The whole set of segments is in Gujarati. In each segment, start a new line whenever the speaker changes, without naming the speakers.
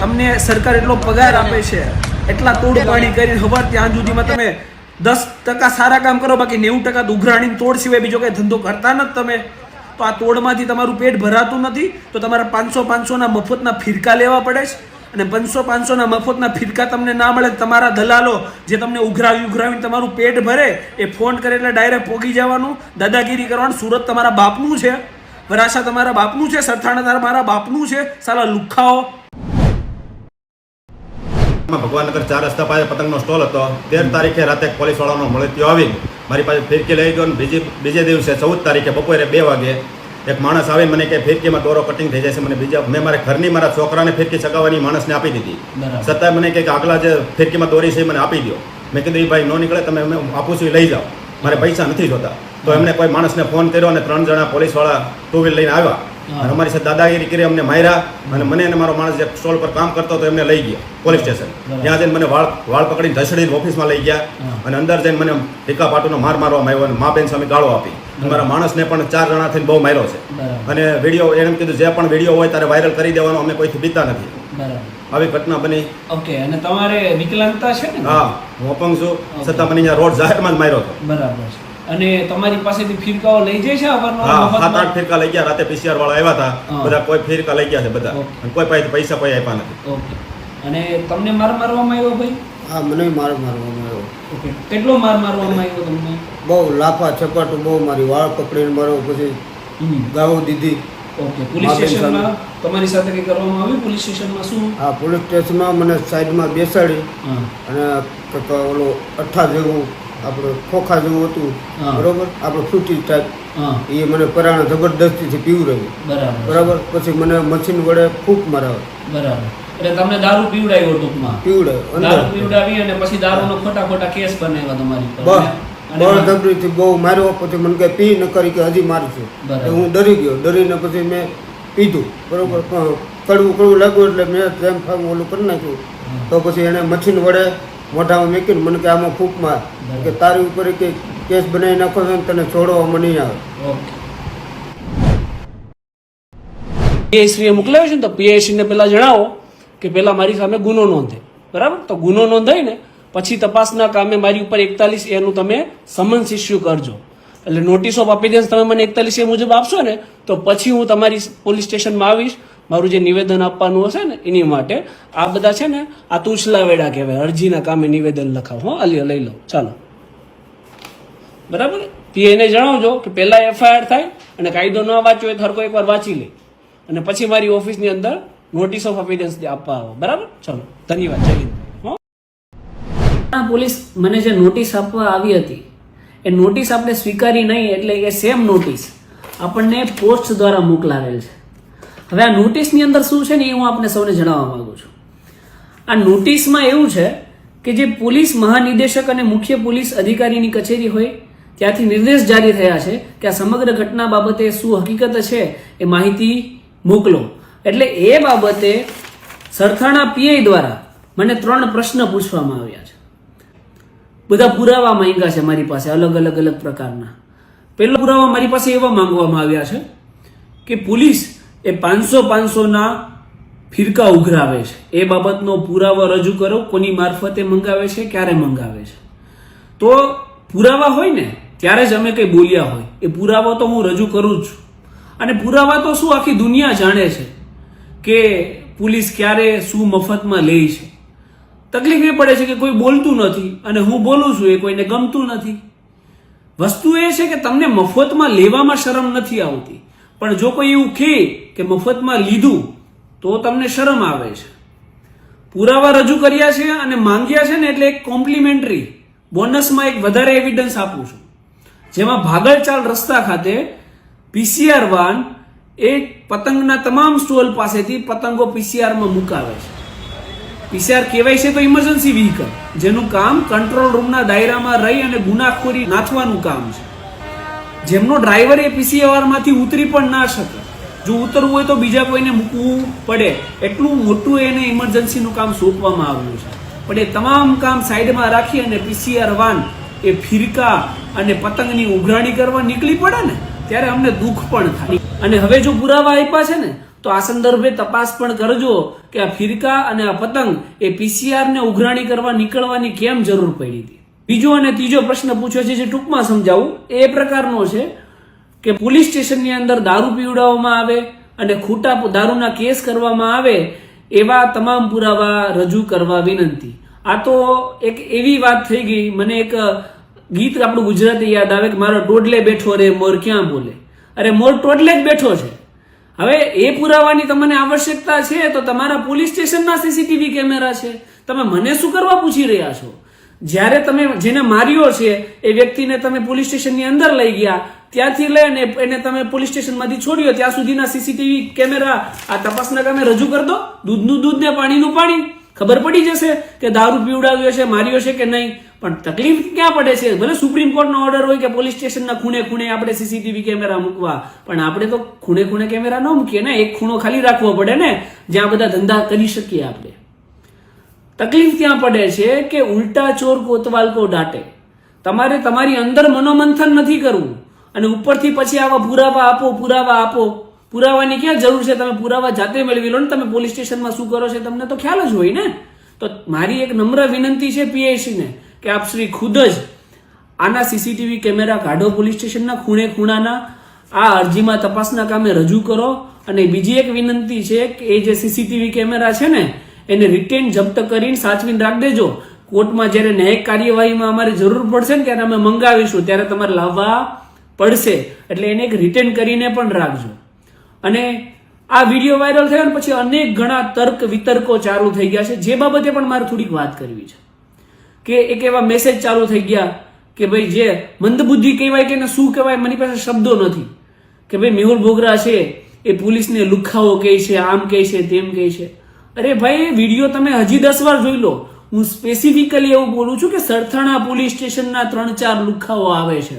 તમને સરકાર એટલો પગાર આપે છે, એટલા તોડ પાણી કરી ખબર ત્યાં સુધીમાં તમે દસ ટકા સારા કામ કરો, બાકી નેવું ટકા ઉઘરાણી તોડ સિવાય બીજો કઈ ધંધો કરતા નથી તમે. તો આ તોડમાંથી તમારું પેટ ભરાતું નથી, તો તમારા પાંચસો પાંચસોના મફતના ફિરકા લેવા પડે છે. અને પાંચસો પાંચસોના મફતના ફિરકા તમને ના મળે તમારા દલાલો જે તમને ઉઘરાવી ઉઘરાવીને તમારું પેટ ભરે, એ ફોન કરે એટલે ડાયરેક્ટ પોગી જવાનું, દાદાગીરી કરવાનું. સુરત તમારા બાપનું છે. વરાછા તમારા બાપનું છે. સરથાણા તમારા બાપનું છે. સાલા લુખાઓ.
ભગવાન ભગવાનનગર ચાર રસ્તા પાસે પતંગનો સ્ટોલ હતો. તેર તારીખે રાતે પોલીસવાળાનો મળતીઓ આવી મારી પાસે ફિરકી લઈ ગયો બીજી, બીજે દિવસે ચૌદ તારીખે બપોરે બે વાગે એક માણસ આવીને મને કે ફિરકીમાં દોરો કટિંગ થઈ જશે મને બીજા મેં મારા ઘરની મારા છોકરાને ફિરકી ચગાવવાની માણસને આપી દીધી. છતાં મને કહે કે આગલા જે ફિરકીમાં દોરી છે એ મને આપી દો મેં કીધું એ ભાઈ ન નીકળે તમે આપું છું એ લઈ જાઓ. મારે પૈસા નથી જોતા. તો એમને કોઈ માણસને ફોન કર્યો અને ત્રણ જણા પોલીસવાળા ટુ વ્હીલ લઈને આવ્યા. અને અમારી સાથે દાદાગીરી કરી અમને માર્યા. અને મને અને મારો માણસ જે સ્ટોલ પર કામ કરતો હતો એમને લઈ ગયા પોલીસ સ્ટેશન ત્યાં જઈને મને વાળ વાળ પકડીને ધસડીને ઓફિસમાં લઈ ગયા. અને અંદર જઈને મને ટીકા પાટુનો માર મારવામાં આવ્યો અને મા બેન સામે ગાળો આપી. મારા માણસને પણ ચાર જણા થઈને બહુ માર્યો છે. અને વીડિયો એમ કીધું જે પણ વીડિયો હોય ત્યારે વાયરલ કરી દેવાનો અમે કોઈથી બીતા નથી. આવી ઘટના બની.
ઓકે અને તમારે વિકલાંગતા છે ને?
હા હું અપંગ છું છતાં મને અહીંયા રોડ જાહેરમાં જ માર્યો હતો.
બરાબર અને તમારી પાસેથી ફિરકાઓ લઈ જાય છે
હા સાત? આઠ ફિરકા લઈ ગયા રાતે પીસીઆર વાળા આવ્યા હતા. બધા કોઈ ફિરકા લઈ ગયા છે બધા. કોઈ પાસે પૈસા કોઈ આપ્યા નથી.
ઓકે. અને તમને માર મારવામાં આવ્યો ભાઈ
હા મને માર મારવામાં આવ્યો.
ઓકે. કેટલો માર મારવામાં આવ્યો તમને?
બહુ લાફા છપાટું બહુ મારી વાળ પકડીને મારો પછી. ગાળો દીધી.
ઓકે. પોલીસ સ્ટેશનમાં તમારી સાથે કંઈ કરવામાં આવ્યું? પોલીસ સ્ટેશનમાં શું?
હા પોલીસ સ્ટેશનમાં મને સાઈડમાં બેસાડી અને ઓલો અઠ્ઠા જેવું આપણે ખોખા જેવું હતું બરોબર? આપણે ફ્રૂટી ટાઈપ એ મને પરાણે જબરદસ્તીથી રહ્યું
બરાબર.
બરાબર? પછી મને મશીન વડે ફૂંક મરાવે
બરાબર. એટલે તમને દારૂ પીવડાવ્યો ટૂંકમાં.
પીવડાવ્યો
દારૂ પીવડાવી અને પછી દારૂનો ખોટા ખોટા કેસ બનાવ્યા તમારી પર.
બસ.
અને-
બળ બહુ માર્યો પછી મને કે પી ન કરી કે હજી મારશું
બરાબર.
હું ડરી ગયો. ડરીને પછી મેં પીધું. બરોબર? કડવું કડવું લાગ્યું એટલે મેં જેમ ફામ ઓલું કરી નાખ્યું. તો પછી એને મચીન વડે મોઢામાં મેકીને મને કે આમાં ફૂંક માર. કે તારી ઉપર કે કેસ બનાવી નાખો છો તને છોડવામાં નહીં આવે.
પીઆઈશ્રીએ મોકલાવ્યો છે ને તો ને પહેલાં જણાવો. કે પહેલાં મારી સામે ગુનો નોંધે. બરાબર? તો ગુનો નોંધાઈને પછી તપાસના કામે મારી ઉપર એકતાલીસ એનું તમે સમન્સ ઇસ્યુ કરજો. એટલે નોટિસ ઓફ અપીરિયન્સ તમે મને એકતાલીસ એ મુજબ આપશો ને, તો પછી હું તમારી પોલીસ સ્ટેશનમાં આવીશ. મારું જે નિવેદન આપવાનું હશે ને, એની માટે આ બધા છે ને, આ તુછલા વેડા કહેવાય. અરજીના કામે નિવેદન લખાવ. હો, અલી, લઈ લો. ચાલો. બરાબર? પીએને જણાવજો કે પહેલાં એફઆઈઆર થાય અને કાયદો ન વાંચ્યો હોય તો હરકો એકવાર વાંચી લે. અને પછી મારી ઓફિસની અંદર નોટિસ ઓફ અપિયરન્સ આપવા આવો બરાબર ચલો ધન્યવાદ જય હિન્દ પોલીસ મને જે નોટિસ આપવા આવી હતી એ નોટિસ આપણે સ્વીકારી નહીં એટલે એ સેમ નોટિસ આપણને પોસ્ટ દ્વારા મોકલાવેલ છે હવે આ નોટિસની અંદર શું છે ને એ હું આપને સૌને જણાવવા માંગુ છું આ નોટિસમાં એવું છે કે જે પોલીસ મહાનિદેશક અને મુખ્ય પોલીસ અધિકારીની કચેરી હોય ત્યાંથી નિર્દેશ જારી થયા છે કે આ સમગ્ર ઘટના બાબતે શું હકીકત છે એ માહિતી મોકલો એટલે એ બાબતે સરથાણા પીઆઈ દ્વારા મને ત્રણ પ્રશ્ન પૂછવામાં આવ્યા છે. બધા પુરાવા માંગ્યા છે મારી પાસે અલગ અલગ અલગ પ્રકારના. પહેલો પુરાવા મારી પાસે એવા માંગવામાં આવ્યા છે કે પોલીસ એ પાંચસો પાંચસોના ફિરકા ઉઘરાવે છે. એ બાબતનો પુરાવો રજૂ કરો, કોની મારફતે મંગાવે છે, ક્યારે મંગાવે છે. તો પુરાવા હોય ને, ત્યારે જ અમે કંઈ બોલ્યા હોય. એ પુરાવો તો હું રજૂ કરું જ છું. અને પુરાવા તો શું આખી દુનિયા જાણે છે. કે પોલીસ ક્યારે શું મફતમાં લે છે. તકલીફ એ પડે છે કે કોઈ બોલતું નથી અને હું બોલું છું એ કોઈને ગમતું નથી. વસ્તુ એ છે કે તમને મફતમાં લેવામાં શરમ નથી આવતી. પણ જો કોઈ એવું કહે કે મફતમાં લીધું, તો તમને શરમ આવે છે. પુરાવા રજૂ કર્યા છે અને માંગ્યા છે ને એટલે એક કોમ્પ્લિમેન્ટરી, બોનસમાં એક વધારે એવિડન્સ આપું છું. જેમાં ભાગલચાલ રસ્તા ખાતે પીસીઆર વાન એ પતંગના તમામ સ્ટોલ પાસેથી પતંગો પીસીઆરમાં મુકાવે છે. પીસીઆર કહેવાય છે તો ઇમરજન્સી વ્હીકલ જેનું કામ કંટ્રોલ રૂમના દાયરામાં રહી અને ગુનાખોરી નાથવાનું કામ છે. જેમનો ડ્રાઈવર એ પીસીઆરમાંથી ઉતરી પણ ના શકે. જો ઉતરવું હોય તો બીજા કોઈને મૂકવું પડે. એટલું મોટું એને ઇમરજન્સીનું કામ સોંપવામાં આવ્યું છે. પણ એ તમામ કામ સાઈડમાં રાખી અને પીસીઆર વાન એ ફિરકા અને પતંગની ઉઘરાણી કરવા નીકળી પડે ને? ત્યારે અમને દુઃખ પણ થાય. અને હવે જો પુરાવા આપ્યા છે ને, તો આ સંદર્ભે તપાસ પણ કરજો કે આ ફિરકા અને આ પતંગ એ પીસીઆર ને ઉઘરાણી કરવા નીકળવાની કેમ જરૂર પડી હતી. બીજો અને ત્રીજો પ્રશ્ન પૂછ્યો છે જે ટૂંકમાં સમજાવું. એ પ્રકારનો છે કે પોલીસ સ્ટેશનની અંદર દારૂ પીવડાવવામાં આવે અને ખોટા દારૂના કેસ કરવામાં આવે એવા તમામ પુરાવા રજૂ કરવા વિનંતી. આ તો એક એવી વાત થઈ ગઈ, મને એક ગીત આપણું ગુજરાતી યાદ આવે કે મારો ટોટલે બેઠો રે, મોર ક્યાં બોલે? અરે, મોર ટોટલે જ બેઠો છે. હવે એ પુરાવાની તમને આવશ્યકતા છે તો તમારા પોલીસ સ્ટેશનના સીસીટીવી કેમેરા છે. તમે મને શું કરવા પૂછી રહ્યા છો? જ્યારે તમે જેને માર્યો છે, એ વ્યક્તિને તમે પોલીસ સ્ટેશનની અંદર લઈ ગયા, ત્યાંથી લઈને એને તમે પોલીસ સ્ટેશનમાંથી છોડ્યો, ત્યાં સુધીના સીસીટીવી કેમેરા આ તપાસના કામે રજૂ કરી દો. દૂધનું દૂધ ને પાણીનું પાણી. ખબર પડી જશે કે દારૂ પીવડાવ્યો છે, માર્યો છે કે નહીં? પણ તકલીફ ક્યાં પડે છે? ભલે સુપ્રીમ કોર્ટનો ઓર્ડર હોય કે પોલીસ સ્ટેશનના ખૂણે ખૂણે આપણે સીસીટીવી કેમેરા મૂકવા, પણ આપણે તો ખૂણે ખૂણે કેમેરા ન મૂકીએ ને, એક ખૂણો ખાલી રાખવો પડે ને, જ્યાં બધા ધંધા કરી શકીએ આપણે. તકલીફ ત્યાં પડે છે કે ઉલટા ચોર કોતવાલ કો ડાટે. તમારે તમારી અંદર મનોમંથન નથી કરવું. અને ઉપરથી પછી આવા પુરાવા આપો પુરાવા આપો. પુરાવાની ક્યાં જરૂર છે? તમે પુરાવા જાતે મેળવી લો ને તમે પોલીસ સ્ટેશનમાં શું કરો છો તમને તો ખ્યાલ જ હોય ને? તો મારી એક નમ્ર વિનંતી છે પીઆઈસી ને કે આપ શ્રી ખુદ જ આના સીસીટીવી કેમેરા કાઢો પોલીસ સ્ટેશનના ખૂણે ખૂણાના. આ અરજીમાં તપાસના કામે રજૂ કરો. અને બીજી એક વિનંતી છે કે એ જે સીસીટીવી કેમેરા છે ને, એને રિટેન જપ્ત કરીને સાચવીને રાખ દેજો. કોર્ટમાં જ્યારે ન્યાયિક કાર્યવાહીમાં અમારે જરૂર પડશે ને, ત્યારે અમે મંગાવીશું. ત્યારે તમારે લાવવા પડશે. એટલે એને એક રિટેન કરીને પણ રાખજો. અને આ વીડિયો વાયરલ થયો પછી અનેક ઘણા તર્ક વિતર્કો ચાલુ થઈ ગયા છે. જે બાબતે પણ મારે થોડીક વાત કરવી છે. કે એક એવા મેસેજ ચાલુ થઈ ગયા કે ભાઈ જે મંદબુદ્ધિ કહેવાય કે એને શું કહેવાય મારી પાસે શબ્દો નથી. કે ભાઈ મેહુલ બોગરા છે, એ પોલીસને લુખાઓ કહે છે, આમ કહે છે, તેમ કહે છે. અરે ભાઈ વીડિયો તમે હજી દસ વાર જોઈ લો. હું સ્પેસિફિકલી એવું બોલું છું કે સરથાણા પોલીસ સ્ટેશનના ત્રણ ચાર લુખાઓ આવે છે.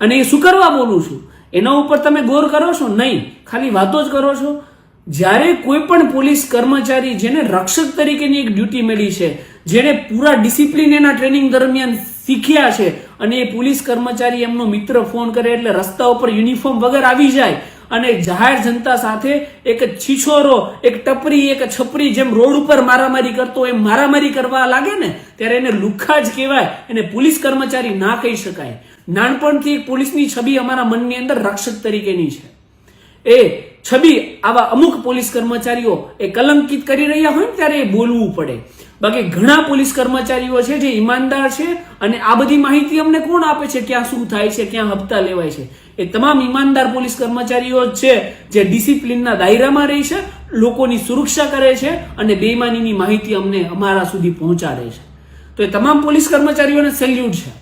અને એ શું કરવા બોલું છું? એના ઉપર તમે ગોર કરો છો? નહીં. ખાલી વાતો જ કરો છો. જ્યારે કોઈ પણ પોલીસ કર્મચારી જેને રક્ષક તરીકેની એક ડ્યુટી મળી છે જેને પૂરા ડિસિપ્લિન એના ટ્રેનિંગ દરમિયાન શીખ્યા છે અને એ પોલીસ કર્મચારી એમનો મિત્ર ફોન કરે એટલે રસ્તા ઉપર યુનિફોર્મ વગર આવી જાય અને જાહેર જનતા સાથે એક છીછોરો, એક ટપરી, એક છપરી જેમ રોડ ઉપર મારામારી કરતો એમ મારામારી કરવા લાગે ને, ત્યારે એને લુખ્ખા જ કહેવાય એને પોલીસ કર્મચારી ના કહી શકાય. નાનપણથી એક પોલીસની છબી અમારા મનની અંદર રક્ષક તરીકેની છે. એ છબી આવા અમુક પોલીસ કર્મચારીઓ એ કલંકિત કરી રહ્યા હોય ને ત્યારે એ બોલવું પડે. બાકી ઘણા પોલીસ કર્મચારીઓ છે જે ઈમાનદાર છે અને આ બધી માહિતી અમને કોણ આપે છે? ક્યાં શું થાય છે? ક્યાં હપ્તા લેવાય છે? એ તમામ ઈમાનદાર પોલીસ કર્મચારીઓ છે જે ડિસિપ્લિનના દાયરામાં રહી છે, લોકોની સુરક્ષા કરે છે અને બેઈમાનીની માહિતી અમને અમારા સુધી પહોંચાડે છે. તો એ તમામ પોલીસ કર્મચારીઓને સેલ્યુટ છે.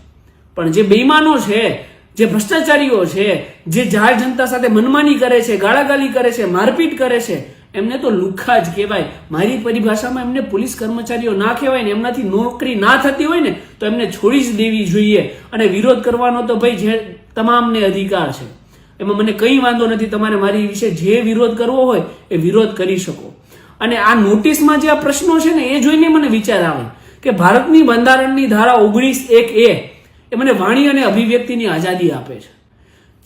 પણ જે બેઈમાનો છે, જે ભ્રષ્ટાચારીઓ છે, જે જાહેર જનતા સાથે મનમાની કરે છે, ગાળાગાળી કરે છે, મારપીટ કરે છે, એમને તો લુખ્ખા જ કહેવાય. મારી પરિભાષામાં એમને પોલીસ કર્મચારીઓ ના કહેવાય ને એમનાથી નોકરી ના થતી હોય ને, તો એમને છોડી જ દેવી જોઈએ. અને વિરોધ કરવાનો તો ભાઈ જે તમામને અધિકાર છે. એમાં મને કંઈ વાંધો નથી, તમારે મારી વિશે જે વિરોધ કરવો હોય, એ વિરોધ કરી શકો. અને આ નોટિસમાં જે આ પ્રશ્નો છે ને, એ જોઈને મને વિચાર આવે કે ભારતની બંધારણની ધારા ઓગણીસ એક એ એ મને વાણી અને અભિવ્યક્તિની આઝાદી આપે છે.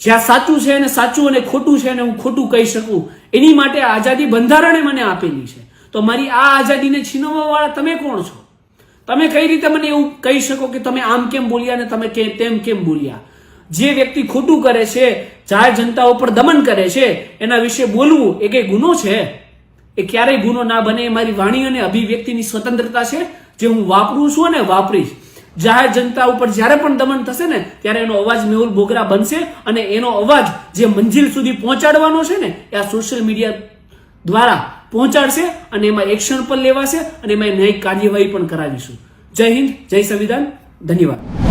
જ્યાં સાચું છે અને સાચું અને ખોટું છે અને હું ખોટું કહી શકું, એની માટે આઝાદી બંધારણે મને આપેલી છે. તો મારી આ આઝાદીને છીનવવા વાળા તમે કોણ છો? તમે કઈ રીતે મને એવું કહી શકો કે તમે આમ કેમ બોલ્યા અને તમે તેમ કેમ બોલ્યા? જે વ્યક્તિ ખોટું કરે છે, જાહેર જનતા ઉપર દમન કરે છે, એના વિશે બોલવું એ કઈ ગુનો છે? એ ક્યારેય ગુનો ના બને એ મારી વાણી અને અભિવ્યક્તિની સ્વતંત્રતા છે, જે હું વાપરું છું અને વાપરીશ. જાહેર જનતા ઉપર જ્યારે પણ દમન થશે ને, ત્યારે એનો અવાજ મેહુલ બોગરા બનશે અને એનો અવાજ જે મંજિલ સુધી પહોંચાડવાનો છે ને, એ આ સોશિયલ મીડિયા દ્વારા પહોંચાડશે અને એમાં એક્શન પણ લેવાશે અને એમાં ન્યાયિક કાર્યવાહી પણ કરાવીશું. જય હિન્દ, જય સંવિધાન, ધન્યવાદ.